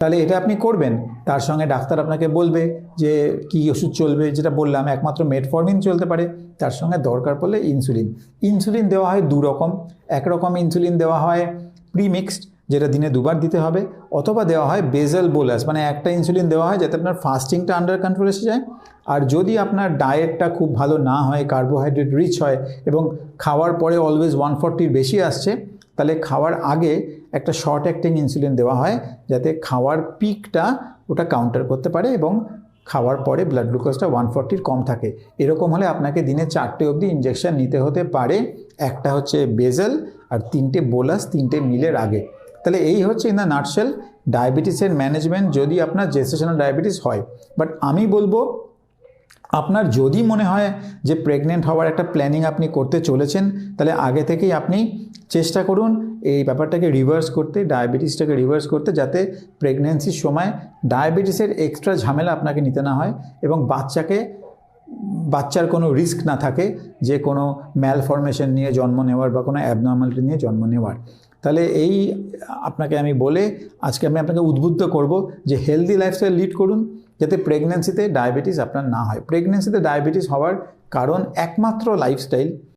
তাহলে এটা আপনি করবেন। তার সঙ্গে ডাক্তার আপনাকে বলবে যে কি ওষুধ চলবে, যেটা বললাম, একমাত্র মেটফর্মিন চলতে পারে। তার সঙ্গে দরকার পড়লে ইনসুলিন ইনসুলিন দেওয়া হয় দু রকম। একরকম ইনসুলিন দেওয়া হয় প্রিমিক্সড যেটা দিনে দুবার দিতে হবে, অথবা দেওয়া হয় বেজাল বোলাস মানে একটা ইনসুলিন দেওয়া হয় যাতে আপনার ফাস্টিংটা আন্ডার কন্ট্রোল এসে যায়। আর যদি আপনার ডায়েটটা খুব ভালো না হয় কার্বোহাইড্রেট রিচ হয়, এবং খাওয়ার পরে অলওয়েজ ওয়ান ফর্টির বেশি আসছে তাহলে খাওয়ার আগে একটা শর্ট অ্যাক্টিং ইনসুলিন দেওয়া হয় যাতে খাওয়ার পিকটা ওটা কাউন্টার করতে পারে এবং খাওয়ার পরে ব্লাড গ্লুকোজটা ওয়ান ফর্টির কম থাকে। এরকম হলে আপনাকে দিনে চারটে অবধি ইঞ্জেকশন নিতে হতে পারে। একটা হচ্ছে বেজেল আর তিনটে বোলাস তিনটে মিলের আগে। তাহলে এই হচ্ছে ইন দ্য নাটশেল ডায়াবেটিসের ম্যানেজমেন্ট যদি আপনার জেস্টেশনাল ডায়াবেটিস হয়। বাট আমি বলব আপনার যদি মনে হয় যে প্রেগনেন্ট হওয়ার একটা প্ল্যানিং আপনি করতে চলেছেন, তাহলে আগে থেকেই আপনি চেষ্টা করুন এই ব্যাপারটাকে রিভার্স করতে ডায়াবেটিসটাকে রিভার্স করতে, যাতে প্রেগনেন্সির সময় ডায়াবেটিসের এক্সট্রা ঝামেলা আপনাকে নিতে না হয় এবং বাচ্চাকে, বাচ্চার কোনো রিস্ক না থাকে যে কোনো ম্যালফরমেশন নিয়ে জন্ম নেওয়ার বা কোনো অ্যাবনর্মালিটি নিয়ে জন্ম নেওয়ার। তাহলে এই আপনাকে আমি বলে আজকে আমি আপনাকে উদ্বুদ্ধ করব যে হেলদি লাইফস্টাইল লিড করুন। যাতে প্রেগন্যান্সিতে ডায়াবেটিস আপনার না হয়। প্রেগন্যান্সিতে ডায়াবেটিস হওয়ার কারণ একমাত্র লাইফস্টাইল